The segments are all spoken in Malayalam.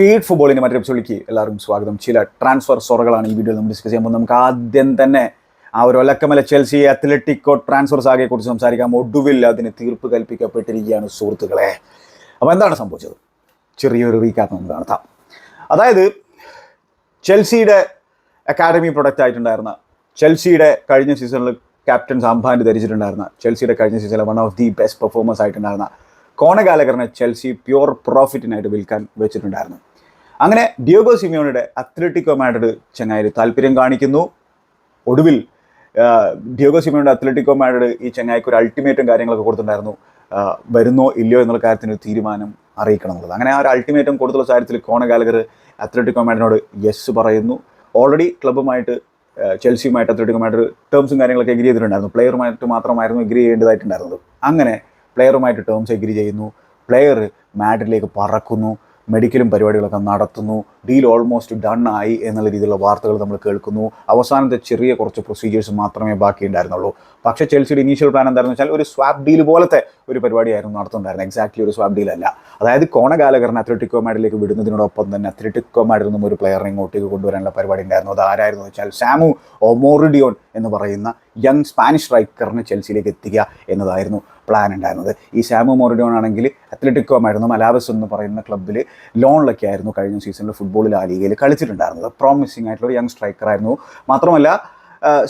ഫീഡ് ഫുട്ബോളിന്റെ മറ്റൊരു എപ്പിസോഡിലേക്ക് എല്ലാവർക്കും സ്വാഗതം. ചില ട്രാൻസ്ഫർ സൊറകളാണ് ഈ വീഡിയോയിൽ നമ്മൾ ഡിസ്കസ് ചെയ്യുമ്പോൾ നമുക്ക് ആദ്യം തന്നെ ആ ഒരു ഒലക്കമല ചെൽസി അത്ലറ്റിക്കോ ട്രാൻസ്ഫർ സാഗയെ കുറിച്ച് സംസാരിക്കാം. ഒടുവിൽ അതിന് തീർപ്പ് കൽപ്പിക്കപ്പെട്ടിരിക്കുകയാണ് സുഹൃത്തുക്കളെ. അപ്പോൾ എന്താണ് സംഭവിച്ചത്? ചെറിയൊരു റീക്യാപ്പ് നമുക്ക് നടത്താം. അതായത് ചെൽസിയുടെ അക്കാഡമി പ്രൊഡക്റ്റ് ആയിട്ടുണ്ടായിരുന്ന ചെൽസിയുടെ കഴിഞ്ഞ സീസണിൽ ക്യാപ്റ്റൻ സാംഭാൻഡ് ധരിച്ചിട്ടുണ്ടായിരുന്ന ചെൽസിയുടെ കഴിഞ്ഞ സീസണിലെ one of the best performance ആയിട്ടുണ്ടായിരുന്ന കോണഗാലകറിനെ ചെൽസി പ്യുവർ പ്രോഫിറ്റിനായിട്ട് വിൽക്കാൻ വെച്ചിട്ടുണ്ടായിരുന്നു. അങ്ങനെ ഡിയോഗോ സിമിയോണിയുടെ അത്ലറ്റിക്കോ മാഡ്രിഡ് ചങ്ങായി താല്പര്യം കാണിക്കുന്നു. ഒടുവിൽ ഡിയോഗോ സിമിയോണിയുടെ അത്ലറ്റിക്കോ മാഡ്രിഡ് ഈ ചങ്ങായിക്ക് ഒരു അൾട്ടിമേറ്റും കാര്യങ്ങളൊക്കെ കൊടുത്തിട്ടുണ്ടായിരുന്നു. വരുന്നോ ഇല്ലയോ എന്നുള്ള കാര്യത്തിന് ഒരു തീരുമാനം അറിയിക്കണം എന്നുള്ളത്. അങ്ങനെ ആ ഒരു അൾട്ടിമേറ്റം കൊടുത്തുള്ള കാര്യത്തിൽ കോണകാലകർ അത്ലറ്റിക്കോ മാഡിനോട് യെസ് പറയുന്നു. ഓൾറെഡി ക്ലബ്ബുമായിട്ട് ചെൽസിയുമായിട്ട് അത്ലറ്റിക്കോ മാഡ്രിഡ് ടേംസും കാര്യങ്ങളൊക്കെ എഗ്രി ചെയ്തിട്ടുണ്ടായിരുന്നു. പ്ലെയറുമായിട്ട് മാത്രമായിരുന്നു എഗ്രി ചെയ്യേണ്ടതായിട്ടുണ്ടായിരുന്നത്. അങ്ങനെ പ്ലെയറുമായിട്ട് ടേംസ് എഗ്രി ചെയ്യുന്നു. പ്ലെയർ മാഡ്രിഡിലേക്ക് പറക്കുന്നു. മെഡിക്കലും പരിപാടികളൊക്കെ നടത്തുന്നു. ഡീൽ ഓൾമോസ്റ്റ് ഡൺ ആയി എന്നുള്ള രീതിയിലുള്ള വാർത്തകൾ നമ്മൾ കേൾക്കുന്നു. അവസാനത്തെ ചെറിയ കുറച്ച് പ്രൊസീജിയേഴ്സ് മാത്രമേ ബാക്കി ഉണ്ടായിരുന്നുള്ളൂ. പക്ഷേ ചെൽസിയുടെ ഇനീഷ്യൽ പ്ലാൻ എന്താണെന്ന് വെച്ചാൽ ഒരു സ്വാപ്പ് ഡീൽ പോലത്തെ ഒരു പരിപാടിയായിരുന്നു നടത്തുന്നുണ്ടായിരുന്നത്. എക്സാക്ട്ലി ഒരു സ്വാപ്പ് ഡീൽ അല്ല. അതായത് കോണകാലകരൻ അത്ലറ്റിക്കോ മാഡിലേക്ക് വിടുന്നതിനോടൊപ്പം തന്നെ അത്ലറ്റിക്കോ മാഡിൽ നിന്നും ഒരു പ്ലെയറിനെ ഇങ്ങോട്ടേക്ക് കൊണ്ടുവരാനുള്ള പരിപാടി ഉണ്ടായിരുന്നു. അത് ആരായിരുന്നു വെച്ചാൽ സാമു ഒമോറിഡിയോൺ എന്ന് പറയുന്ന യങ് സ്പാനിഷ് സ്ട്രൈക്കറിനെ ചെൽസിയിലേക്ക് എത്തിക്കുക എന്നതായിരുന്നു. പ്ലാൻ ഉണ്ടായിരുന്നത്. ഈ സാമു മോറിഡോൺ ആണെങ്കിൽ അത്ലറ്റിക്കോമായിരുന്നു മലാബസ് എന്ന് പറയുന്ന ക്ലബ്ബിൽ ലോണിലൊക്കെ ആയിരുന്നു കഴിഞ്ഞ സീസണിൽ ഫുട്ബോളിൽ ആ ലീഗയിൽ കളിച്ചിട്ടുണ്ടായിരുന്നത്. പ്രോമിസിംഗ് ആയിട്ടുള്ള ഒരു യങ് സ്ട്രൈക്കറായിരുന്നു മാത്രമല്ല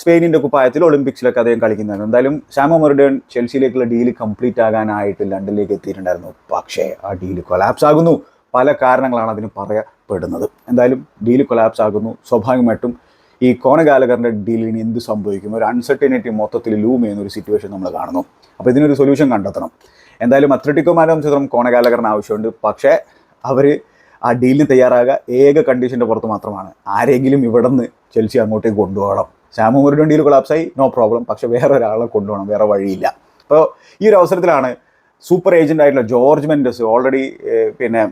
സ്പെയിനിന്റെ കുപ്പായത്തിൽ ഒളിമ്പിക്സിലൊക്കെ അദ്ദേഹം കളിക്കുന്നതായിരുന്നു. എന്തായാലും സാമോ മൊറിഡേൺ ചെൽസിയിലേക്കുള്ള ഡീൽ കംപ്ലീറ്റ് ആകാനായിട്ട് ലണ്ടനിലേക്ക് എത്തിയിട്ടുണ്ടായിരുന്നു. പക്ഷേ ആ ഡീൽ കൊലാപ്സ് ആകുന്നു. പല കാരണങ്ങളാണ് അതിന് പറയപ്പെടുന്നത്. എന്തായാലും ഡീൽ കൊലാപ്സ് ആകുന്നു. സ്വാഭാവികമായിട്ടും ഈ കോണഗാലകറിന്റെ ഡീലിന് എന്ത് സംഭവിക്കും? ഒരു അൺസർട്ടിനിറ്റി മൊത്തത്തിൽ ലൂം ചെയ്യുന്ന ഒരു സിറ്റുവേഷൻ നമ്മൾ കാണുന്നു. അപ്പോൾ ഇതിനൊരു സൊല്യൂഷൻ കണ്ടെത്തണം. എന്തായാലും അത്ലറ്റിക്കോ മാഡം ചിത്രം കോണഗാലകറിന് ആവശ്യമുണ്ട്. പക്ഷേ അവർ ആ ഡീലിന് തയ്യാറാകുക ഏക കണ്ടീഷന്റെ പുറത്ത് മാത്രമാണ്. ആരെങ്കിലും ഇവിടെ നിന്ന് ചെൽസി അങ്ങോട്ടേക്ക് കൊണ്ടുപോകണം. സാമു ഒരു ഡീൽ കൊളാപ്സായി നോ പ്രോബ്ലം പക്ഷെ വേറെ ഒരാളെ കൊണ്ടുപോകണം. വേറെ വഴിയില്ല. അപ്പോൾ ഈ ഒരു അവസരത്തിലാണ് സൂപ്പർ ഏജന്റ് ആയിട്ടുള്ള ജോർജ് മെൻഡസ് ഓൾറെഡി പിന്നെ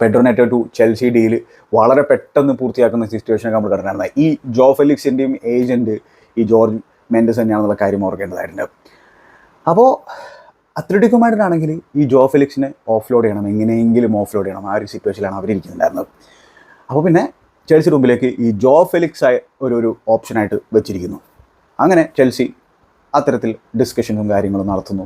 പെഡ്രോനെറ്റോ ടു ചെൽസി ഡീൽ വളരെ പെട്ടെന്ന് പൂർത്തിയാക്കുന്ന സിറ്റുവേഷനൊക്കെ നമ്മൾ കണ്ടിട്ടുണ്ടായിരുന്നത് ഈ ജോ ഫെലിക്സിന്റെയും ഏജന്റ് ഈ ജോർജ് മെൻഡസ് തന്നെയാണെന്നുള്ള കാര്യം ഓർക്കേണ്ടതായിട്ടുണ്ട്. അപ്പോൾ അത്ലറ്റിക്കോ മാഡിനാണെങ്കിൽ ഈ ജോ ഫെലിക്സിനെ ഓഫ് ലോഡ് ചെയ്യണം എങ്ങനെയെങ്കിലും ഓഫ്ലോഡ് ചെയ്യണം ആ ഒരു സിറ്റുവേഷനിലാണ് അവരിയ്ക്കുന്നുണ്ടായിരുന്നത് അപ്പോൾ പിന്നെ ചെൽസി റൂമിലേക്ക് ഈ ജോ ഫെലിക്സ് ആയ ഒരു ഒരു ഓപ്ഷനായിട്ട് വെച്ചിരിക്കുന്നു. അങ്ങനെ ചെൽസി അത്തരത്തിൽ ഡിസ്കഷനും കാര്യങ്ങളും നടത്തുന്നു.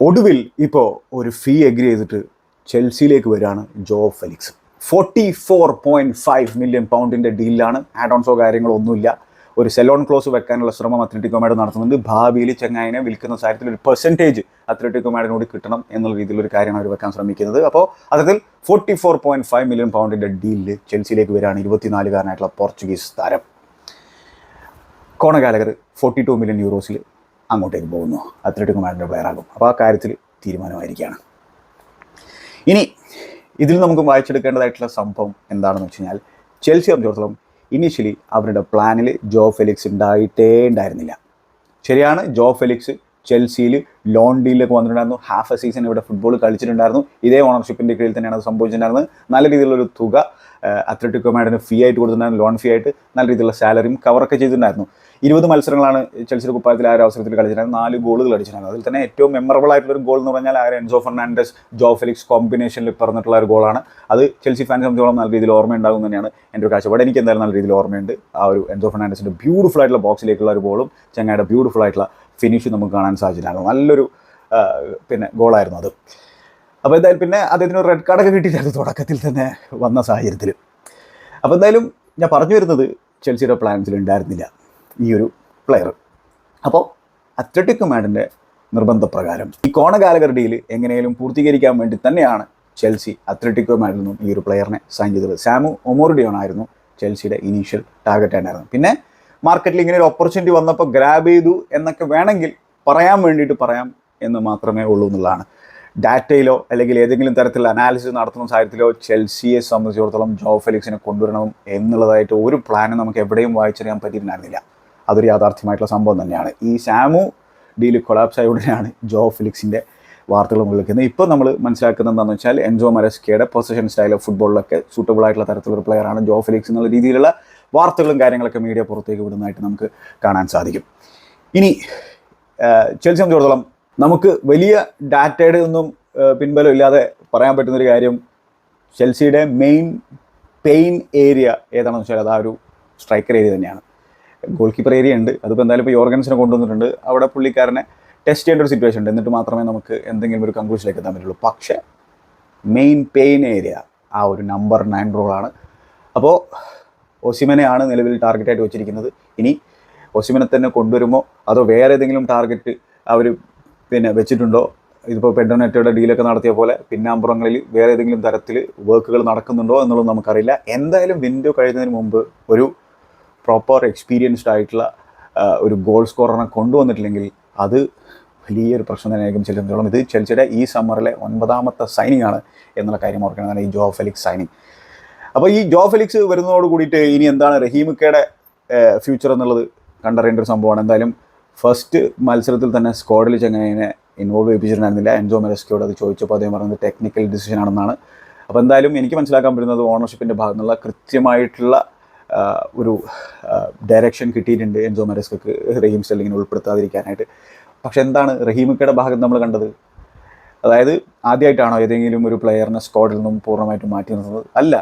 ഒടുവിൽ ഇപ്പോൾ ഒരു ഫീ എഗ്രി ചെയ്തിട്ട് ചെൽസിയിലേക്ക് വരികയാണ് Joao Felix. Forty four point five million പൗണ്ടിന്റെ ഡീലാണ് ആഡ് ഓൺസോ കാര്യങ്ങളോ ഒന്നുമില്ല. ഒരു സെലോൺ ക്ലോസ് വെക്കാനുള്ള ശ്രമം അത്ലറ്റിക്കോ മാഡ് നടത്തുന്നുണ്ട്. ഭാവിയിൽ ചെങ്ങായിനെ വിൽക്കുന്ന സാഹചര്യത്തിൽ ഒരു പെർസെന്റേജ് അത്ലറ്റിക്കോ മാഡിനോട് കിട്ടണം എന്നുള്ള രീതിയിലൊരു കാര്യമാണ് അവർ വെക്കാൻ ശ്രമിക്കുന്നത്. അപ്പോൾ അതത്തിൽ forty four point five million പൗണ്ടിന്റെ ഡീലിൽ ചെൽസിയിലേക്ക് വരികയാണ് ഇരുപത്തിനാലുകാരനായിട്ടുള്ള പോർച്ചുഗീസ് താരം. Conor Gallagher forty two million യൂറോസിൽ അങ്ങോട്ടേക്ക് പോകുന്നു. അത്ലറ്റിക്കോ മാഡിന്റെ പ്ലെയർ ആകും. അപ്പോൾ ആ കാര്യത്തിൽ തീരുമാനമായിരിക്കുകയാണ്. ഇനി ഇതിൽ നമുക്ക് വായിച്ചെടുക്കേണ്ടതായിട്ടുള്ള സംഭവം എന്താണെന്ന് വെച്ച് കഴിഞ്ഞാൽ ചെൽസി സംബന്ധിച്ചിടത്തോളം ഇനീഷ്യലി അവരുടെ പ്ലാനിൽ ജോ ഫെലിക്സ് ഉണ്ടായിട്ടേ ഉണ്ടായിരുന്നില്ല. ശരിയാണ് ജോ ഫെലിക്സ് ചെൽസിയിൽ ലോൺ ഡീലിലേക്ക് വന്നിട്ടുണ്ടായിരുന്നു. ഹാഫ് എ സീസൺ ഇവിടെ ഫുട്ബോൾ കളിച്ചിട്ടുണ്ടായിരുന്നു. ഇതേ ഓണർഷിപ്പിന്റെ കീഴിൽ തന്നെയാണ് അത് സംഭവിച്ചിട്ടുണ്ടായിരുന്നത്. നല്ല രീതിയിലുള്ള ഒരു തുക അത്ലറ്റിക്കോ മാഡിന് ഫീ ആയിട്ട് കൊടുത്തിട്ടുണ്ടായിരുന്നു. ലോൺ ഫീ ആയിട്ട് നല്ല രീതിയിലുള്ള സാലറിയും കവറൊക്കെ ചെയ്തിട്ടുണ്ടായിരുന്നു. ഇരുപത് മത്സരങ്ങളാണ് ചെൽസിയുടെ കുപ്പായത്തിൽ ആ ഒരു അവസരത്തിൽ കളിച്ചിരുന്നത്. നാല് ഗോളുകൾ അടിച്ചിരുന്നത്. അതിൽ തന്നെ ഏറ്റവും മെമ്മറബിൾ ആയിട്ടുള്ള ഒരു ഗോൾ എന്ന് പറഞ്ഞാൽ ആ എൻസോ ഫെർണാണ്ടസ് ജോ ഫെലിക്സ് കോമ്പിനേഷനിൽ പറഞ്ഞിട്ടുള്ള ഒരു ഗോളാണ്. അത് ചെൽസി ഫാൻസ് സംബന്ധിച്ചോളം നല്ല രീതിയിൽ ഓർമ്മയുണ്ടാകും തന്നെയാണ് എന്റെ ഒരു കാഴ്ചപ്പാട്. എനിക്ക് എന്തായാലും നല്ല രീതിയിൽ ഓർമ്മയുണ്ട് ആ ഒരു എൻസോ ഫെർണാൻഡസിന്റെ ബ്യൂട്ടിഫുൾ ആയിട്ടുള്ള ബോക്സിലേക്കുള്ള ഒരു ഗോളും ചങ്ങായുടെ ബ്യൂട്ടിഫുൾ ആയിട്ടുള്ള ഫിനിഷ് നമുക്ക് കാണാൻ സാധിച്ചിട്ടുണ്ടായിരുന്നു. നല്ലൊരു പിന്നെ ഗോളായിരുന്നു അത്. അപ്പോൾ എന്തായാലും പിന്നെ അദ്ദേഹത്തിന് റെഡ് കാർഡൊക്കെ കിട്ടിയിട്ടായിരുന്നു തുടക്കത്തിൽ തന്നെ വന്ന സാഹചര്യത്തിൽ അപ്പോൾ എന്തായാലും ഞാൻ പറഞ്ഞു വരുന്നത് ചെൽസിയുടെ പ്ലാൻസിൽ ഉണ്ടായിരുന്നില്ല. ഈ ഒരു പ്ലെയർ അപ്പോൾ അത്ലറ്റിക് മാഡിന്റെ നിർബന്ധപ്രകാരം ഈ കോണകാലകർ ഡീൽ എങ്ങനെയും പൂർത്തീകരിക്കാൻ വേണ്ടി തന്നെയാണ് ചെൽസി അത്ലറ്റിക്കോ മാഡിൽ നിന്നും ഈ ഒരു പ്ലെയറിനെ സൈൻ ചെയ്തത്. സാമു ഒമോറിഡിയോൺ ആയിരുന്നു ചെൽസിയുടെ ഇനീഷ്യൽ ടാർഗറ്റ് ആയിരുന്നു പിന്നെ മാർക്കറ്റിൽ ഇങ്ങനെ ഒരു ഓപ്പർച്യൂണിറ്റി വന്നപ്പോൾ ഗ്രാബ് ചെയ്തു എന്നൊക്കെ വേണമെങ്കിൽ പറയാൻ വേണ്ടിയിട്ട് പറയാം എന്ന് മാത്രമേ ഉള്ളൂ എന്നുള്ളതാണ്. ഡാറ്റയിലോ അല്ലെങ്കിൽ ഏതെങ്കിലും തരത്തിലുള്ള അനാലിസിസ് നടത്തുന്ന സാഹചര്യത്തിലോ ചെൽസിയെ സംബന്ധിച്ചിടത്തോളം ജോ ഫെലിക്സിനെ കൊണ്ടുവരണം എന്നുള്ളതായിട്ട് ഒരു പ്ലാനും നമുക്ക് എവിടെയും വായിച്ചറിയാൻ പറ്റിയിട്ടുണ്ടായിരുന്നില്ല. അതൊരു യാഥാർത്ഥ്യമായിട്ടുള്ള സംഭവം തന്നെയാണ്. ഈ സാമു ഡീൽ കൊളാപ്സ് ആയ ഉടനെയാണ് ജോ ഫിലിക്സിന്റെ വാർത്തകൾ വിളിക്കുന്നത് ഇപ്പോൾ നമ്മൾ മനസ്സിലാക്കുന്നത് എന്താണെന്ന് വെച്ചാൽ എൻജോ മരസ്കയുടെ പൊസിഷൻ സ്റ്റൈൽ ഓഫ് ഫുട്ബോളിലൊക്കെ സൂട്ടബിൾ ആയിട്ടുള്ള തരത്തിലുള്ള പ്ലെയറാണ് ജോ ഫിലിക്സ് എന്നുള്ള രീതിയിലുള്ള വാർത്തകളും കാര്യങ്ങളൊക്കെ മീഡിയ പുറത്തേക്ക് വിടുന്നതായിട്ട് നമുക്ക് കാണാൻ സാധിക്കും. ഇനി ചെൽസി സംബന്ധിച്ചിടത്തോളം നമുക്ക് വലിയ ഡാറ്റയുടെ ഒന്നും പിൻബലം ഇല്ലാതെ പറയാൻ പറ്റുന്നൊരു കാര്യം ചെൽസിയുടെ മെയിൻ പെയിൻ ഏരിയ ഏതാണെന്ന് വെച്ചാൽ അത് ആ ഒരു സ്ട്രൈക്കർ ഏരിയ തന്നെയാണ്. ഗോൾ കീപ്പർ ഏരിയ ഉണ്ട്. അതിപ്പോൾ എന്തായാലും ഇപ്പോൾ യോർഗൻസിനെ കൊണ്ടുവന്നിട്ടുണ്ട്. അവിടെ പുള്ളിക്കാരനെ ടെസ്റ്റ് ചെയ്യേണ്ട ഒരു സിറ്റുവേഷൻ ഉണ്ട്. എന്നിട്ട് മാത്രമേ നമുക്ക് എന്തെങ്കിലും ഒരു കൺക്ലൂഷനിലേക്ക് എത്താൻ പറ്റുള്ളൂ. പക്ഷേ മെയിൻ പെയിൻ ഏരിയ ആ ഒരു നമ്പർ നയൻ റോളാണ് അപ്പോൾ ഒസിമനെയാണ് നിലവിൽ ടാർഗറ്റായിട്ട് വെച്ചിരിക്കുന്നത്. ഇനി ഒസിമനെ തന്നെ കൊണ്ടുവരുമോ? അതോ വേറെ ഏതെങ്കിലും ടാർഗറ്റ് അവർ പിന്നെ വെച്ചിട്ടുണ്ടോ? ഇതിപ്പോൾ പെഡോനെറ്റയുടെ ഡീലൊക്കെ നടത്തിയ പോലെ പിന്നാമ്പുറങ്ങളിൽ വേറെ ഏതെങ്കിലും തരത്തിൽ വർക്കുകൾ നടക്കുന്നുണ്ടോ എന്നുള്ളത് നമുക്കറിയില്ല. എന്തായാലും വിൻഡോ കഴിയുന്നതിന് മുമ്പ് ഒരു പ്രോപ്പർ എക്സ്പീരിയൻസ്ഡ് ആയിട്ടുള്ള ഒരു ഗോൾ സ്കോറിനെ കൊണ്ടുവന്നിട്ടില്ലെങ്കിൽ അത് വലിയൊരു പ്രശ്നം തന്നെയായിരിക്കും ചെല്ലുന്നതോളം ഇത് ചെൽസിയുടെ ഈ സമ്മറിലെ ഒൻപതാമത്തെ സൈനിങ് ആണ് എന്നുള്ള കാര്യം ഓർക്കണം. ഈ ജോ ഫെലിക്സ് സൈനിങ് അപ്പോൾ ഈ ജോ ഫെലിക്സ് വരുന്നതോട് കൂടിയിട്ട് ഇനി എന്താണ് റഹീമുക്കയുടെ ഫ്യൂച്ചർ എന്നുള്ളത് കണ്ടറിയേണ്ട ഒരു സംഭവമാണ്. എന്തായാലും ഫസ്റ്റ് മത്സരത്തിൽ തന്നെ സ്ക്വാഡിൽ ചെങ്ങനെ ഇൻവോൾവ് ചെയ്യിപ്പിച്ചിട്ടുണ്ടായിരുന്നില്ല. എൻജോ മെലസ്കയോട് അത് ചോദിച്ചപ്പോൾ അദ്ദേഹം പറഞ്ഞത് ടെക്നിക്കൽ ഡിസിഷൻ ആണെന്നാണ്. അപ്പോൾ എന്തായാലും എനിക്ക് മനസ്സിലാക്കാൻ പറ്റുന്നത് ഓണർഷിപ്പിന്റെ ഭാഗത്തുനിന്നുള്ള കൃത്യമായിട്ടുള്ള ഒരു ഡയറക്ഷൻ കിട്ടിയിട്ടുണ്ട് എൻസോ മരസ്കക്ക് റഹീം സ്റ്റെല്ലിങ്ങിനെ ഉൾപ്പെടുത്താതിരിക്കാനായിട്ട്. പക്ഷെ എന്താണ് റഹീമിക്കയുടെ ഭാഗത്ത് നമ്മൾ കണ്ടത്? അതായത് ആദ്യമായിട്ടാണോ ഏതെങ്കിലും ഒരു പ്ലെയറിനെ സ്ക്വാഡിൽ നിന്നും പൂർണമായിട്ടും മാറ്റി നിർത്തുന്നത്? അല്ല.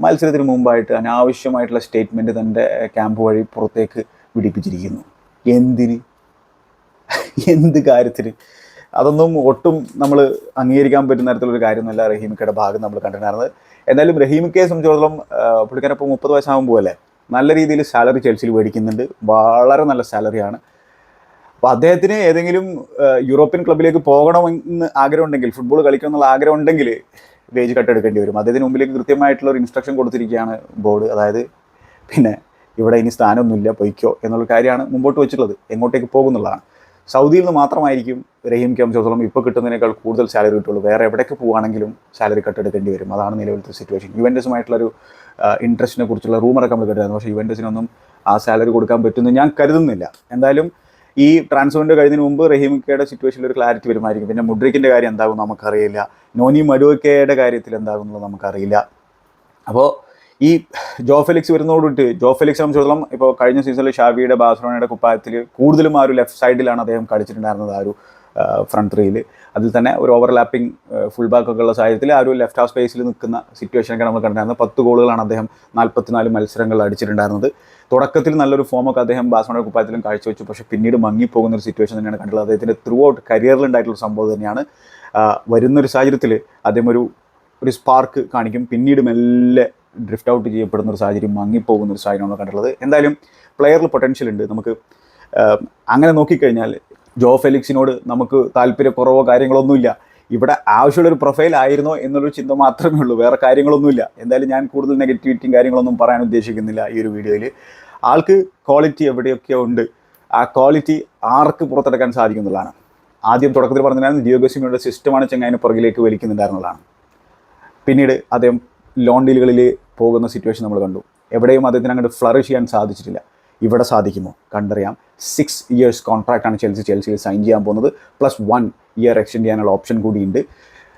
മത്സരത്തിന് മുമ്പായിട്ട് അനാവശ്യമായിട്ടുള്ള സ്റ്റേറ്റ്മെന്റ് തന്റെ ക്യാമ്പ് വഴി പുറത്തേക്ക് പിടിപ്പിച്ചിരിക്കുന്നു എന്തിന്? എന്ത് കാര്യത്തിന്? അതൊന്നും ഒട്ടും നമ്മൾ അംഗീകരിക്കാൻ പറ്റുന്ന തരത്തിലൊരു കാര്യമൊന്നുമല്ല റഹീമിക്കയുടെ ഭാഗം നമ്മൾ കണ്ടിട്ടുണ്ടായിരുന്നത്. എന്തായാലും റഹീമിക്കയെ സംബന്ധിച്ചിടത്തോളം പുള്ളിക്കാരൻ ഇപ്പോൾ മുപ്പത് വയസ്സാകുമ്പോൾ അല്ലേ നല്ല രീതിയിൽ സാലറി ചെൽസിയിൽ മേടിക്കുന്നുണ്ട്. വളരെ നല്ല സാലറിയാണ് അപ്പോൾ അദ്ദേഹത്തിന് ഏതെങ്കിലും യൂറോപ്യൻ ക്ലബിലേക്ക് പോകണമെന്ന് ആഗ്രഹമുണ്ടെങ്കിൽ ഫുട്ബോൾ കളിക്കണം എന്നുള്ള ആഗ്രഹം ഉണ്ടെങ്കിൽ വേജ് കട്ട് എടുക്കേണ്ടി വരും. അദ്ദേഹത്തിന് മുമ്പിലേക്ക് കൃത്യമായിട്ടുള്ള ഒരു ഇൻസ്ട്രക്ഷൻ കൊടുത്തിരിക്കുകയാണ് ബോർഡ് അതായത് പിന്നെ ഇവിടെ ഇനി സ്ഥാനമൊന്നുമില്ല പൊയ്ക്കോ എന്നുള്ള കാര്യമാണ് മുമ്പോട്ട് വെച്ചിട്ടുള്ളത്. എങ്ങോട്ടേക്ക് പോകുന്നുള്ളതാണ് സൗദിയിൽ നിന്ന് മാത്രമായിരിക്കും റഹീം സംബന്ധിച്ചിടത്തോളം ഇപ്പോൾ കിട്ടുന്നതിനേക്കാൾ കൂടുതൽ സാലറി കിട്ടുള്ളൂ. വേറെ എവിടേക്ക് പോവുകയാണെങ്കിലും സാലറി കട്ട് എടുക്കേണ്ടി വരും. അതാണ് നിലവിലത്തെ സിറ്റുവേഷൻ യുവന്റസുമായിട്ടുള്ളൊരു ഇൻട്രസ്റ്റിനെ കുറിച്ചുള്ള റൂമറൊക്കെ നമ്മൾ കേട്ടായിരുന്നു പക്ഷേ യുവന്റസിനൊന്നും ആ സാലറി കൊടുക്കാൻ പറ്റുമെന്ന് ഞാൻ കരുതുന്നില്ല. എന്തായാലും ഈ ട്രാൻസ്ഫറിന്റെ കഴിഞ്ഞതിന് മുമ്പ് റഹീമിക്കയുടെ സിറ്റുവേഷനിൽ ഒരു ക്ലാരിറ്റി വരുമായിരിക്കും. പിന്നെ മുഡ്രിക്കിന്റെ കാര്യം എന്താകും നമുക്കറിയില്ല. നോനി മഡുവക്കയുടെ കാര്യത്തിൽ എന്താകും എന്നുള്ളത് നമുക്കറിയില്ല. അപ്പോൾ ഈ ജോ ഫെലിക്സ് വരുന്നതോടുകൂടി ജോ ഫെലിക്സ് സംബന്ധിച്ചിടത്തോളം ഇപ്പോൾ കഴിഞ്ഞ സീസണിൽ ഷാബിയുടെ ബാഴ്സലോണയുടെ കുപ്പായത്തിൽ കൂടുതലും ആ ഒരു ലെഫ്റ്റ് സൈഡിലാണ് അദ്ദേഹം കളിച്ചിട്ടുണ്ടായിരുന്നത് ആ ഒരു ഫ്രണ്ട് ത്രീയിൽ അതിൽ തന്നെ ഒരു ഓവർലാപ്പിംഗ് ഫുൾ ബാക്ക് ഒക്കെ ഉള്ള സാഹചര്യത്തിൽ ആ ഒരു ലെഫ്റ്റ് ഹാഫ് സ്പേസിൽ നിൽക്കുന്ന സിറ്റുവേഷനൊക്കെ നമ്മൾ കണ്ടിട്ടുണ്ടായിരുന്നത് പത്ത് ഗോളുകളാണ് അദ്ദേഹം നാൽപ്പത്തിനാല് മത്സരങ്ങൾ അടിച്ചിട്ടുണ്ടായിരുന്നത്. തുടക്കത്തിൽ നല്ലൊരു ഫോമൊക്കെ അദ്ദേഹം ബാഴ്സലോണയുടെ കുപ്പായത്തിലും കാഴ്ചവെച്ചു. പക്ഷേ പിന്നീട് മങ്ങിപ്പോകുന്ന ഒരു സിറ്റുവേഷൻ തന്നെയാണ് കണ്ടിട്ടുള്ളത്. അദ്ദേഹത്തിന്റെ ത്രൂ ഔട്ട് കരിയറിൽ ഉണ്ടായിട്ടുള്ള സംഭവം തന്നെയാണ്. വരുന്നൊരു സാഹചര്യത്തിൽ അദ്ദേഹം ഒരു ഒരു സ്പാർക്ക് കാണിക്കും. പിന്നീട് മെല്ലെ ഡ്രിഫ്റ്റ് ഔട്ട് ചെയ്യപ്പെടുന്ന ഒരു സാഹചര്യം മങ്ങിപ്പോകുന്ന ഒരു സാഹചര്യമാണ് കണ്ടിട്ടുള്ളത്. എന്തായാലും പ്ലെയറിൽ പൊട്ടൻഷ്യൽ ഉണ്ട്. നമുക്ക് അങ്ങനെ നോക്കിക്കഴിഞ്ഞാൽ ജോ ഫെലിക്സിനോട് നമുക്ക് താല്പര്യക്കുറവോ കാര്യങ്ങളൊന്നുമില്ല. ഇവിടെ ആവശ്യമുള്ള ഒരു പ്രൊഫൈൽ ആയിരുന്നോ എന്നുള്ളൊരു ചിന്ത മാത്രമേ ഉള്ളൂ. വേറെ കാര്യങ്ങളൊന്നുമില്ല. എന്തായാലും ഞാൻ കൂടുതൽ നെഗറ്റിവിറ്റിയും കാര്യങ്ങളൊന്നും പറയാൻ ഉദ്ദേശിക്കുന്നില്ല ഈ ഒരു വീഡിയോയിൽ ആൾക്ക് ക്വാളിറ്റി എവിടെയൊക്കെ ഉണ്ട്? ആ ക്വാളിറ്റി ആർക്ക് പുറത്തെടുക്കാൻ സാധിക്കുന്നുള്ളതാണ് ആദ്യം തുടക്കത്തിൽ പറഞ്ഞിട്ടുണ്ടായിരുന്നു ജിയോഗസിമിയുടെ സിസ്റ്റമാണ് ചെങ്ങായിന് പുറകിലേക്ക് വലിക്കുന്നുണ്ടായിരുന്നുള്ളതാണ്. പിന്നീട് അദ്ദേഹം ലോൺ ഡീലുകളിൽ പോകുന്ന സിറ്റുവേഷൻ നമ്മൾ കണ്ടു. എവിടെയും അദ്ദേഹത്തിന് അങ്ങോട്ട് ഫ്ലറിഷ് ചെയ്യാൻ സാധിച്ചിട്ടില്ല. ഇവിടെ സാധിക്കുമോ? കണ്ടറിയാം. സിക്സ് ഇയേഴ്സ് കോൺട്രാക്റ്റാണ് ചെൽസി ചെൽസിയിൽ സൈൻ ചെയ്യാൻ പോകുന്നത്. പ്ലസ് വൺ ഇയർ എക്സ്റ്റെൻഡ് ചെയ്യാനുള്ള ഓപ്ഷൻ കൂടിയുണ്ട്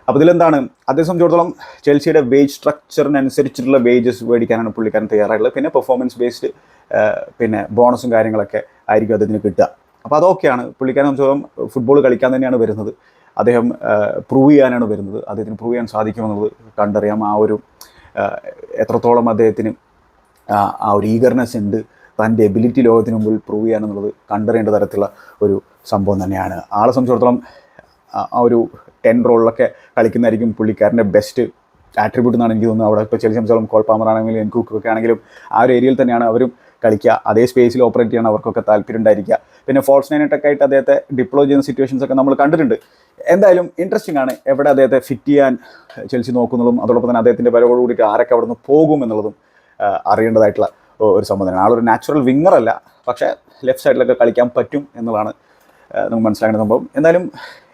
അപ്പോൾ ഇതിലെന്താണ്? അതേ സംബന്ധിച്ചിടത്തോളം ചെൽസിയുടെ വേജ് സ്ട്രക്ചറിനനുസരിച്ചിട്ടുള്ള വേജസ് മേടിക്കാനാണ് പുള്ളിക്കാരൻ തയ്യാറായിട്ടുള്ളത്. പിന്നെ പെർഫോമൻസ് ബേസ്ഡ് പിന്നെ ബോണസും കാര്യങ്ങളൊക്കെ ആയിരിക്കും അദ്ദേഹത്തിന് കിട്ടുക. അപ്പോൾ അതൊക്കെയാണ് പുള്ളിക്കാരൻ സംബന്ധിച്ചിടത്തോളം ഫുട്ബോൾ കളിക്കാൻ തന്നെയാണ് വരുന്നത്. അദ്ദേഹം പ്രൂവ് ചെയ്യാനാണ് വരുന്നത്. അദ്ദേഹത്തിന് പ്രൂവ് ചെയ്യാൻ സാധിക്കുമെന്നുള്ളത് കണ്ടറിയാം. ആ ഒരു എത്രത്തോളം അദ്ദേഹത്തിന് ആ ഒരു ഈഗർനെസ് ഉണ്ട് തന്റെ എബിലിറ്റി ലോകത്തിന് മുമ്പിൽ പ്രൂവ് ചെയ്യാനെന്നുള്ളത് കണ്ടറിയേണ്ട തരത്തിലുള്ള ഒരു സംഭവം തന്നെയാണ്. ആളെ സംബന്ധിച്ചിടത്തോളം ആ ഒരു ടെൻ റോളിലൊക്കെ കളിക്കുന്നതായിരിക്കും പുള്ളിക്കാരന്റെ ബെസ്റ്റ് ആട്രിബ്യൂട്ട് എന്നാണ് എനിക്ക് തോന്നുന്നത്. അവിടെ ഇപ്പോൾ ചെറിയ സംബന്ധിച്ചോളം കോൾ പാമർ ആണെങ്കിലും എൻകുക്കൊക്കെ ആണെങ്കിലും ആ ഒരു ഏരിയയിൽ തന്നെയാണ് അവരും കളിക്കുക. അതേ സ്പേസിൽ ഓപ്പറേറ്റ് ചെയ്യാൻ അവർക്കൊക്കെ താല്പര്യം ഉണ്ടായിരിക്കുക. പിന്നെ ഫോൾസ് നൈനറ്റൊക്കെ ആയിട്ട് അദ്ദേഹത്തെ ഡിപ്ലോയ് ചെയ്യുന്ന സിറ്റുവേഷൻസ് ഒക്കെ നമ്മൾ കണ്ടിട്ടുണ്ട്. എന്തായാലും ഇൻട്രസ്റ്റിംഗ് ആണ് എവിടെ അദ്ദേഹത്തെ ഫിറ്റ് ചെയ്യാൻ ചെൽസി നോക്കുന്നതും അതോടൊപ്പം തന്നെ അദ്ദേഹത്തിന്റെ വരവോട് കൂടിയിട്ട് ആരൊക്കെ അവിടെ നിന്ന് പോകും എന്നുള്ളതും അറിയേണ്ടതായിട്ടുള്ള ഒരു സംബന്ധമാണ് ആളൊരു നാച്ചുറൽ വിങ്ങർ അല്ല പക്ഷേ ലെഫ്റ്റ് സൈഡിലൊക്കെ കളിക്കാൻ പറ്റും എന്നുള്ളതാണ് നമുക്ക് മനസ്സിലാക്കേണ്ട സംഭവം. എന്തായാലും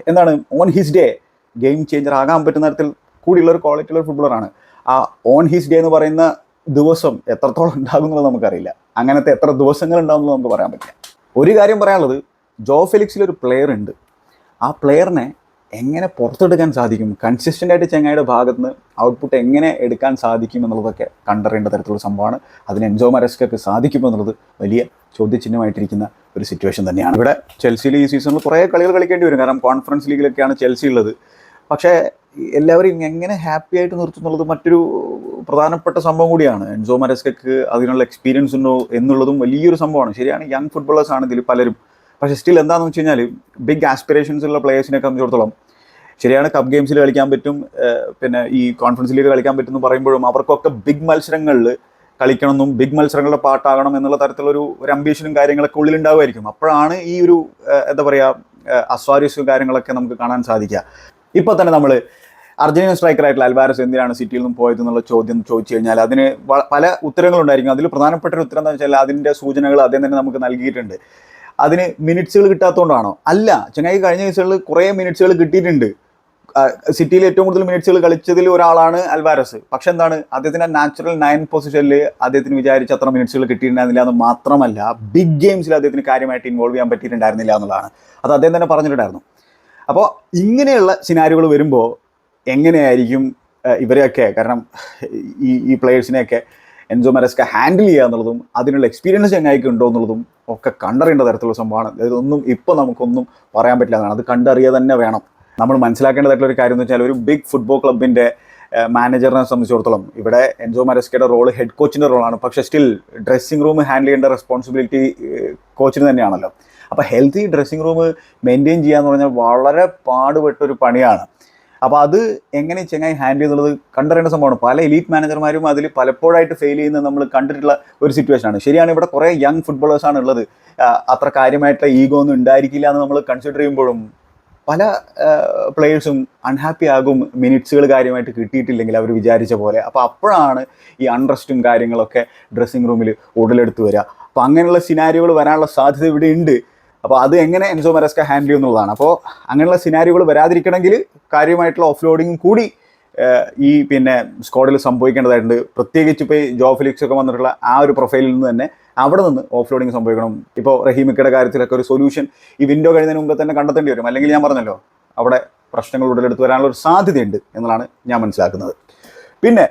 എന്താണ് on his day game changer ആകാൻ പറ്റുന്ന തരത്തിൽ കൂടിയുള്ള ഒരു ക്വാളിറ്റി ഉള്ള ഒരു ഫുട്ബോളറാണ് ആ ഓൺ ഹിസ് ഡേ എന്ന് പറയുന്ന ദിവസം എത്രത്തോളം ഉണ്ടാകുന്നുള്ളത് നമുക്കറിയില്ല. അങ്ങനത്തെ എത്ര ദിവസങ്ങൾ ഉണ്ടാകുന്നത് നമുക്ക് പറയാൻ പറ്റില്ല. ഒരു കാര്യം പറയാനുള്ളത് ജോ ഫെലിക്സിൽ ഒരു പ്ലെയർ ഉണ്ട്. ആ പ്ലെയറിനെ എങ്ങനെ പുറത്തെടുക്കാൻ സാധിക്കും? കൺസിസ്റ്റന്റ് ആയിട്ട് ചെങ്ങായിയുടെ ഭാഗത്ത് നിന്ന് ഔട്ട്പുട്ട് എങ്ങനെ എടുക്കാൻ സാധിക്കും എന്നുള്ളതൊക്കെ കണ്ടറിയേണ്ട തരത്തിലുള്ള സംഭവമാണ്. അതിന് എൻജോ മരസ്കൊക്കെ സാധിക്കുമെന്നുള്ളത് വലിയ ചോദ്യചിഹ്നമായിട്ടിരിക്കുന്ന ഒരു സിറ്റുവേഷൻ തന്നെയാണ്. ഇവിടെ ചെൽസിയിൽ ഈ സീസണിൽ കുറേ കളികൾ കളിക്കേണ്ടി വരും. കാരണം കോൺഫറൻസ് ലീഗിലൊക്കെയാണ് ചെൽസി ഉള്ളത്. പക്ഷേ എല്ലാവരും എങ്ങനെ ഹാപ്പി ആയിട്ട് നിർത്തുന്നുള്ളത് മറ്റൊരു പ്രധാനപ്പെട്ട സംഭവം കൂടിയാണ്. എൻസോ മരസ്കക്ക് അതിനുള്ള എക്സ്പീരിയൻസ് ഉണ്ടോ എന്നുള്ളതും വലിയൊരു സംഭവമാണ്. ശരിയാണ് യങ് ഫുട്ബോളേഴ്സ് ആണ് ഇതിൽ പലരും പക്ഷേ സ്റ്റിൽ എന്താണെന്ന് വെച്ച് കഴിഞ്ഞാൽ ബിഗ് ആസ്പിറേഷൻസ് ഉള്ള പ്ലേയേഴ്സിനെ സംബന്ധിച്ചിടത്തോളം ശരിയാണ് കപ്പ് ഗെയിംസിൽ കളിക്കാൻ പറ്റും പിന്നെ ഈ കോൺഫറൻസ് ലീഗ് കളിക്കാൻ പറ്റും എന്ന് പറയുമ്പോഴും അവർക്കൊക്കെ ബിഗ് മത്സരങ്ങളിൽ കളിക്കണമെന്നും ബിഗ് മത്സരങ്ങളുടെ പാട്ടാകണം എന്നുള്ള തരത്തിലൊരു ഒരു അംബീഷനും കാര്യങ്ങളൊക്കെ ഉള്ളിലുണ്ടാവുമായിരിക്കും. അപ്പോഴാണ് ഈ ഒരു എന്താ പറയുക അസ്വാരസ്യവും കാര്യങ്ങളൊക്കെ നമുക്ക് കാണാൻ സാധിക്കുക. ഇപ്പോൾ തന്നെ നമ്മൾ അർജന്റീന സ്ട്രൈക്കറായിട്ടുള്ള അൽവാരസ് എന്തിനാണ് സിറ്റിയിൽ നിന്നും പോയത് എന്നുള്ള ചോദ്യം ചോദിച്ചു കഴിഞ്ഞാൽ അതിന് പല ഉത്തരങ്ങളുണ്ടായിരിക്കും. അതിൽ പ്രധാനപ്പെട്ട ഒരു ഉത്തരം എന്താ വെച്ചാൽ അതിന്റെ സൂചനകൾ അദ്ദേഹം തന്നെ നമുക്ക് നൽകിയിട്ടുണ്ട്. അതിന് മിനിറ്റ്സുകൾ കിട്ടാത്തതുകൊണ്ടാണോ അല്ല ചങ്ങായി കഴിഞ്ഞ ദിവസങ്ങളിൽ കുറേ മിനിറ്റ്സുകൾ കിട്ടിയിട്ടുണ്ട്. സിറ്റിയിൽ ഏറ്റവും കൂടുതൽ മിനിറ്റ്സുകൾ കളിച്ചതിൽ ഒരാളാണ് അൽവാരസ്. പക്ഷെ എന്താണ് അദ്ദേഹത്തിന്റെ നാച്ചുറൽ നയൻ പൊസിഷനിൽ അദ്ദേഹത്തിന് വിചാരിച്ച അത്ര മിനിറ്റ്സുകൾ കിട്ടിയിട്ടുണ്ടായിരുന്നില്ല എന്ന് മാത്രമല്ല ബിഗ് ഗെയിംസിൽ അദ്ദേഹത്തിന് കാര്യമായിട്ട് ഇൻവോൾവ് ചെയ്യാൻ പറ്റിയിട്ടുണ്ടായിരുന്നില്ല എന്നുള്ളതാണ്. അത് അദ്ദേഹം തന്നെ പറഞ്ഞിട്ടുണ്ടായിരുന്നു. അപ്പോൾ ഇങ്ങനെയുള്ള സിനാരികൾ വരുമ്പോൾ എങ്ങനെയായിരിക്കും ഇവരെയൊക്കെ കാരണം ഈ ഈ പ്ലേയേഴ്സിനെയൊക്കെ എൻസോ മെറസ്ക ഹാൻഡിൽ ചെയ്യുക എന്നുള്ളതും അതിനുള്ള എക്സ്പീരിയൻസ് ചങ്ങായിക്ക് ഉണ്ടോ എന്നുള്ളതും ഒക്കെ കണ്ടറിയേണ്ട തരത്തിലുള്ള സംഭവമാണ്. അതായത് ഒന്നും ഇപ്പോൾ നമുക്കൊന്നും പറയാൻ പറ്റില്ല എന്നാണ്. അത് കണ്ടറിയുക തന്നെ വേണം. നമ്മൾ മനസ്സിലാക്കേണ്ടതായിട്ടുള്ള ഒരു കാര്യം എന്ന് വെച്ചാൽ ഒരു ബിഗ് ഫുട്ബോൾ ക്ലബിന്റെ മാനേജറിനെ സംബന്ധിച്ചിടത്തോളം ഇവിടെ എൻസോ മരസ്കയുടെ റോൾ ഹെഡ് കോച്ചിന്റെ റോളാണ് പക്ഷെ സ്റ്റിൽ ഡ്രസ്സിംഗ് റൂം ഹാൻഡിൽ ചെയ്യേണ്ട റെസ്പോൺസിബിലിറ്റി കോച്ചിന് തന്നെയാണല്ലോ. അപ്പോൾ ഹെൽത്തി ഡ്രസ്സിംഗ് റൂം മെയിന്റെയിൻ ചെയ്യുക എന്ന് പറഞ്ഞാൽ വളരെ പാടുപെട്ടൊരു പണിയാണ്. അപ്പോൾ അത് എങ്ങനെ ചെങ്ങായി ഹാൻഡിൽ ചെയ്യുന്നത് കണ്ടറിയേണ്ട സംഭവമാണ്. പല എലീറ്റ് മാനേജർമാരും അതിൽ പലപ്പോഴായിട്ട് ഫെയിൽ ചെയ്യുന്ന നമ്മൾ കണ്ടിട്ടുള്ള ഒരു സിറ്റുവേഷനാണ് ശരിയാണ് ഇവിടെ കുറേ യങ് ഫുട്ബോളേഴ്സാണ് ഉള്ളത്. അത്ര കാര്യമായിട്ടുള്ള ഈഗോ ഒന്നും ഉണ്ടായിരിക്കില്ല എന്ന് നമ്മൾ കൺസിഡർ ചെയ്യുമ്പോഴും പല പ്ലെയേഴ്സും അൺഹാപ്പി ആകും മിനിറ്റ്സുകൾ കാര്യമായിട്ട് കിട്ടിയിട്ടില്ലെങ്കിൽ അവർ വിചാരിച്ച പോലെ. അപ്പോൾ അപ്പോഴാണ് ഈ അൺറസ്റ്റും കാര്യങ്ങളൊക്കെ ഡ്രസ്സിംഗ് റൂമിൽ ഉടലെടുത്ത് വരിക. അപ്പോൾ അങ്ങനെയുള്ള സിനാരിയോകൾ വരാനുള്ള സാധ്യത ഇവിടെ ഉണ്ട്. അപ്പോൾ അത് എങ്ങനെ എൻസോ മെറസ്ക ഹാൻഡിൽ ചെയ്യുന്നുള്ളതാണ്. അപ്പോൾ അങ്ങനെയുള്ള സിനാരിയോകൾ വരാതിരിക്കണമെങ്കിൽ കാര്യമായിട്ടുള്ള ഓഫ് ലോഡിങ്ങും കൂടി ഈ പിന്നെ സ്ക്വാഡിൽ സംഭവിക്കേണ്ടതായിട്ടുണ്ട്. പ്രത്യേകിച്ച് ഇപ്പോൾ ഈ ജോ ഫിലിക്സ് ഒക്കെ വന്നിട്ടുള്ള ആ ഒരു പ്രൊഫൈലിൽ നിന്ന് തന്നെ അവിടെ നിന്ന് ഓഫ് ലോഡിങ് സംഭവിക്കണം ഇപ്പോൾ റഹീമിക്കയുടെ കാര്യത്തിലൊക്കെ ഒരു സൊല്യൂഷൻ ഈ വിൻഡോ കഴിഞ്ഞതിന് മുമ്പ് തന്നെ കണ്ടെത്തേണ്ടി വരും. അല്ലെങ്കിൽ ഞാൻ പറഞ്ഞല്ലോ അവിടെ പ്രശ്നങ്ങൾ ഉടലെടുത്ത് വരാനുള്ള ഒരു സാധ്യതയുണ്ട് എന്നുള്ളതാണ് ഞാൻ മനസ്സിലാക്കുന്നത്. പിന്നെ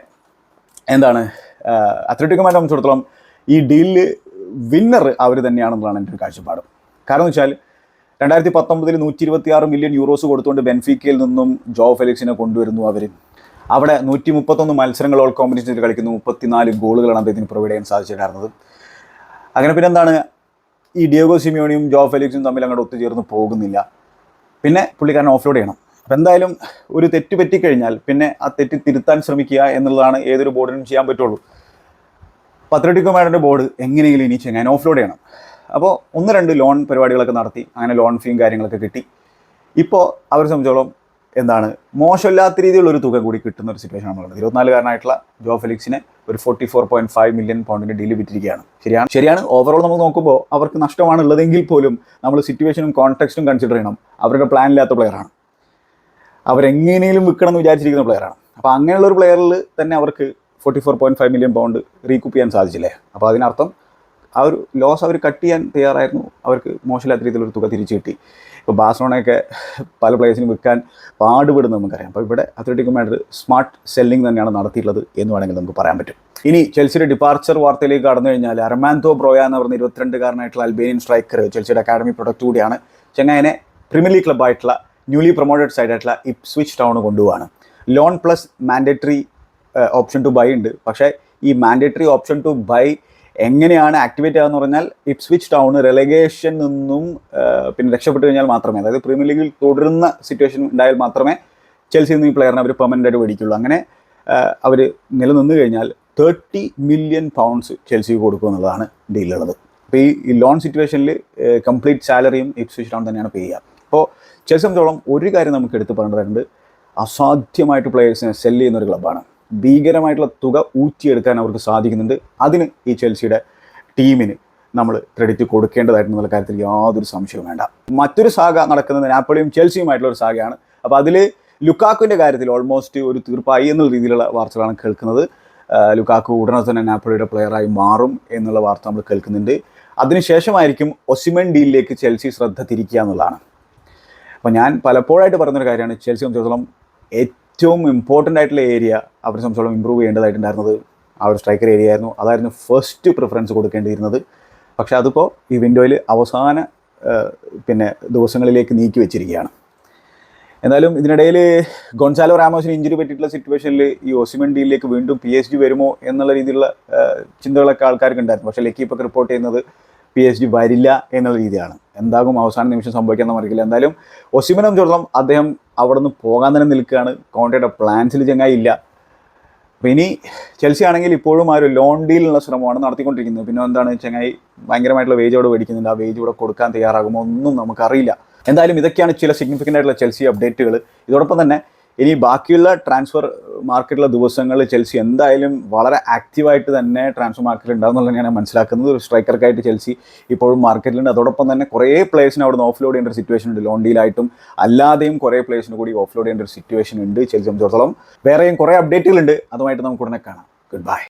എന്താണ് അത്ലറ്റിക്കുമാരെ സംബന്ധിച്ചിടത്തോളം ഈ ഡീലിൽ വിന്നർ അവർ തന്നെയാണെന്നുള്ളതാണ് എന്റെ ഒരു കാഴ്ചപ്പാട്. കാരണം വെച്ചാൽ രണ്ടായിരത്തി പത്തൊമ്പതിൽ നൂറ്റി ഇരുപത്തി ആറ് മില്യൺ യൂറോസ് കൊടുത്തുകൊണ്ട് ബെൻഫിക്കയിൽ നിന്നും ജോ ഫെലിക്സിനെ കൊണ്ടുവരുന്നു അവർ അവിടെ നൂറ്റി മുപ്പത്തൊന്ന് മത്സരങ്ങൾ ഓൾ കോമ്പറ്റീഷനിൽ കളിക്കുന്നു. മുപ്പത്തിനാല് ഗോളുകളാണ് അദ്ദേഹത്തിന് പ്രൊവൈഡ് ചെയ്യാൻ സാധിച്ചിട്ടുണ്ടായിരുന്നത്. അങ്ങനെ പിന്നെ എന്താണ് ഈ ഡിയോഗോ സിമിയോണിയും ജോ ഫെലിക്സും തമ്മിൽ അങ്ങോട്ട് ഒത്തുചേർന്ന് പോകുന്നില്ല. പിന്നെ പുള്ളിക്കാരൻ ഓഫ്ലോഡ് ചെയ്യണം. അപ്പം എന്തായാലും ഒരു തെറ്റ് പറ്റിക്കഴിഞ്ഞാൽ പിന്നെ ആ തെറ്റ് തിരുത്താൻ ശ്രമിക്കുക എന്നുള്ളതാണ് ഏതൊരു ബോർഡിനും ചെയ്യാൻ പറ്റുള്ളൂ. പത്രട്ടിക്കോ മാഡന്റെ ബോർഡ് എങ്ങനെയെങ്കിലും ഇനി ചെയ്യാൻ ഓഫ്ലോഡ് ചെയ്യണം. അപ്പോൾ ഒന്ന് രണ്ട് ലോൺ പരിപാടികളൊക്കെ നടത്തി അങ്ങനെ ലോൺ ഫീയും കാര്യങ്ങളൊക്കെ കിട്ടി. ഇപ്പോൾ അവരെ സംബന്ധിച്ചോളം എന്താണ് മോശമില്ലാത്ത രീതിയിലുള്ള ഒരു തുക കൂടി കിട്ടുന്ന ഒരു സിറ്റുവേഷൻ ആണുള്ളത് ഇരുപത്തിനാലുകാരനായിട്ടുള്ള ജോ ഫെലിക്സിനെ ഒരു forty four point five million പൗണ്ടിന് deal വിറ്റിരിക്കുകയാണ്. ശരിയാണ്? ശരിയാണ്? ഓവറോൾ നമ്മൾ നോക്കുമ്പോൾ അവർക്ക് നഷ്ടമാണ് ഉള്ളതെങ്കിൽ പോലും നമ്മൾ സിറ്റുവേഷനും കോൺടാക്സ്റ്റും കൺസിഡർ ചെയ്യണം. അവരുടെ പ്ലാൻ ഇല്ലാത്ത പ്ലെയറാണ് അവരെങ്ങനെയും വിൽക്കണം എന്ന് വിചാരിച്ചിരിക്കുന്ന പ്ലെയറാണ് അപ്പോൾ അങ്ങനെയുള്ള ഒരു പ്ലെയറിൽ തന്നെ അവർക്ക് forty four point five million pound recoup ചെയ്യാൻ സാധിച്ചില്ലേ? അപ്പോൾ അതിനർത്ഥം ആ ഒരു ലോസ് അവർ കട്ട് ചെയ്യാൻ തയ്യാറായിരുന്നു. അവർക്ക് മോശമില്ലാത്ത രീതിയിലൊരു തുക തിരിച്ചു കിട്ടി. ഇപ്പോൾ ബാഴ്സലോണയൊക്കെ പല പ്ലേയേഴ്സിനും വിൽക്കാൻ പാടുപെടുന്നു നമുക്കറിയാം. അപ്പോൾ ഇവിടെ അത്ലറ്റിക് മാഡ്രിഡ് സ്മാർട്ട് സെല്ലിംഗ് തന്നെയാണ് നടത്തിയിട്ടുള്ളത് എന്ന് വേണമെങ്കിൽ നമുക്ക് പറയാൻ പറ്റും. ഇനി ചെൽസിയുടെ ഡിപ്പാർച്ചർ വാർത്തയിലേക്ക് കടന്നു കഴിഞ്ഞാൽ അർമാൻതോ ബ്രോയ എന്ന് പറഞ്ഞ ഇരുപത്തിരണ്ടുകാരനായിട്ടുള്ള അൽബേനിയൻ സ്ട്രൈക്കർ ചെൽസിയുടെ അക്കാഡമി പ്രൊഡക്റ്റ് കൂടിയാണ്. ചെങ്ങായനെ പ്രീമിയർ ലീഗ് ക്ലബ്ബായിട്ടുള്ള ന്യൂലി പ്രൊമോട്ടഡ് സൈഡായിട്ടുള്ള Ipswich Town കൊണ്ടുപോവാണ്. Loan plus mandatory option to buy ഉണ്ട്. പക്ഷേ ഈ മാൻഡേറ്ററി ഓപ്ഷൻ ടു ബൈ എങ്ങനെയാണ് ആക്ടിവേറ്റ് ആകുക എന്ന് പറഞ്ഞാൽ ഇപ്സ്വിച്ച് ടൗൺ റെലഗേഷൻ നിന്നും പിന്നെ രക്ഷപ്പെട്ടു കഴിഞ്ഞാൽ മാത്രമേ അതായത് പ്രീമിയർ ലീഗിൽ തുടരുന്ന സിറ്റുവേഷൻ ഉണ്ടായാൽ മാത്രമേ ചെൽസിയിൽ നിന്ന് ഈ പ്ലെയറിനെ അവർ പെർമനന്റ് ആയിട്ട് മേടിക്കുള്ളൂ അങ്ങനെ അവർ നിലനിന്ന് കഴിഞ്ഞാൽ തേർട്ടി മില്യൺ പൗണ്ട്സ് ചെൽസിക്ക് കൊടുക്കുക എന്നുള്ളതാണ് ഡീലുള്ളത് അപ്പോൾ ഈ ഈ ലോൺ സിറ്റുവേഷനിൽ കംപ്ലീറ്റ് സാലറിയും ഇപ്സ്വിച്ച് ടൗൺ തന്നെയാണ് പേ ചെയ്യുക. അപ്പോൾ ചെൽസി സംബന്ധിച്ചോളം ഒരു കാര്യം നമുക്ക് എടുത്ത് പറയേണ്ടതുണ്ട് അസാധ്യമായിട്ട് പ്ലെയേഴ്സിനെ സെല്ല് ചെയ്യുന്ന ഒരു ക്ലബ്ബാണ് ഭീകരമായിട്ടുള്ള തുക ഊറ്റിയെടുക്കാൻ അവർക്ക് സാധിക്കുന്നുണ്ട്. അതിന് ഈ ചെൽസിയുടെ ടീമിന് നമ്മൾ ക്രെഡിറ്റ് കൊടുക്കേണ്ടതായിട്ടുള്ള കാര്യത്തിൽ യാതൊരു സംശയവും വേണ്ട. മറ്റൊരു സാഗ നടക്കുന്നത് നാപ്പോളിയും ചെൽസിയുമായിട്ടുള്ള ഒരു സാഗയാണ്. അപ്പോൾ അതിൽ ലുക്കാക്കുവിന്റെ കാര്യത്തിൽ ഓൾമോസ്റ്റ് ഒരു തീർപ്പായി എന്നുള്ള രീതിയിലുള്ള വാർത്തകളാണ് കേൾക്കുന്നത്. ലുക്കാക്കു ഉടനെ തന്നെ നാപ്പോളിയുടെ പ്ലെയറായി മാറും എന്നുള്ള വാർത്ത നമ്മൾ കേൾക്കുന്നുണ്ട്. അതിനുശേഷമായിരിക്കും ഒസിമൻ ഡീലിലേക്ക് ചെൽസി ശ്രദ്ധ തിരിക്കുക എന്നുള്ളതാണ്. അപ്പോൾ ഞാൻ പലപ്പോഴായിട്ട് പറയുന്നൊരു കാര്യമാണ് ചെൽസി സംബന്ധിച്ചിടത്തോളം ഏറ്റവും ഇമ്പോർട്ടന്റ് ആയിട്ടുള്ള ഏരിയ അവരെ സംബന്ധിച്ചോളം ഇമ്പ്രൂവ് ചെയ്യേണ്ടതായിട്ടുണ്ടായിരുന്നത് ആ ഒരു സ്ട്രൈക്കർ ഏരിയ ആയിരുന്നു. അതായിരുന്നു ഫസ്റ്റ് പ്രിഫറൻസ് കൊടുക്കേണ്ടിയിരുന്നത്. പക്ഷേ അതിപ്പോൾ ഈ വിൻഡോയിൽ അവസാന പിന്നെ ദിവസങ്ങളിലേക്ക് നീക്കി വെച്ചിരിക്കുകയാണ്. എന്തായാലും ഇതിനിടയിൽ ഗൊൺസാലോ റാമോസിന് ഇഞ്ചുറി പറ്റിയിട്ടുള്ള സിറ്റുവേഷനിൽ ഈ ഒസിമൻ ഡീലിലേക്ക് വീണ്ടും പി എച്ച് ഡി വരുമോ എന്നുള്ള രീതിയിലുള്ള ചിന്തകളൊക്കെ ആൾക്കാർക്ക് ഉണ്ടായിരുന്നു പക്ഷേ ലക്കി ഇപ്പോൾ റിപ്പോർട്ട് ചെയ്യുന്നത് പി എസ് ജി വരില്ല എന്നുള്ള രീതിയാണ്. എന്താകും അവസാന നിമിഷം സംഭവിക്കുന്ന അറിയില്ല എന്തായാലും ഒസിമനെ സംബന്ധിച്ചിടത്തോളം അദ്ദേഹം അവിടെ നിന്ന് പോകാൻ തന്നെ നിൽക്കുകയാണ്. കോൺട്രയുടെ പ്ലാൻസിൽ ചങ്ങായി ഇല്ല. അപ്പോൾ ഇനി ചെൽസി ആണെങ്കിൽ ഇപ്പോഴും ആ ഒരു ലോൺ ഡീലുള്ള ശ്രമമാണ് നടത്തിക്കൊണ്ടിരിക്കുന്നത്. പിന്നെ എന്താണ് ചങ്ങായി ഭയങ്കരമായിട്ടുള്ള വേജ് അവിടെ മേടിക്കുന്നുണ്ട്. ആ വേജ് ഇവിടെ കൊടുക്കാൻ തയ്യാറാകുമോ ഒന്നും നമുക്കറിയില്ല. എന്തായാലും ഇതൊക്കെയാണ് ചില സിഗ്നിഫിക്കന്റ് ആയിട്ടുള്ള ചെൽസി അപ്ഡേറ്റുകൾ ഇതോടൊപ്പം തന്നെ ഇനി ബാക്കിയുള്ള ട്രാൻസ്ഫർ മാർക്കറ്റിലെ ദിവസങ്ങളിൽ ചെൽസി എന്തായാലും വളരെ ആക്റ്റീവായിട്ട് തന്നെ ട്രാൻസ്ഫർ മാർക്കറ്റിൽ ഉണ്ടാവും എന്നുള്ളത് ഞാൻ മനസ്സിലാക്കുന്നത്. ഒരു സ്ട്രൈക്കർക്കായിട്ട് ചെൽസി ഇപ്പോഴും മാർക്കറ്റിലുണ്ട് അതോടൊപ്പം തന്നെ കുറേ പ്ലേയേഴ്സിന് അവിടെ നിന്ന് ഓഫ് ലോഡ് ചെയ്യേണ്ട ഒരു സിറ്റുവേഷൻ ഉണ്ട്. ലോൺ ഡീലായിട്ടും അല്ലാതെയും കുറേ പ്ലേയേഴ്സിന് കൂടി ഓഫ് ലോഡ് ചെയ്യേണ്ട ഒരു സിറ്റുവേഷൻ ഉണ്ട് ചെൽസി സംബന്ധിച്ചിടത്തോളം. വേറെയും കുറേ അപ്ഡേറ്റുകളുണ്ട് അതുമായിട്ട് നമുക്ക് ഉടനെ കാണാം. Good bye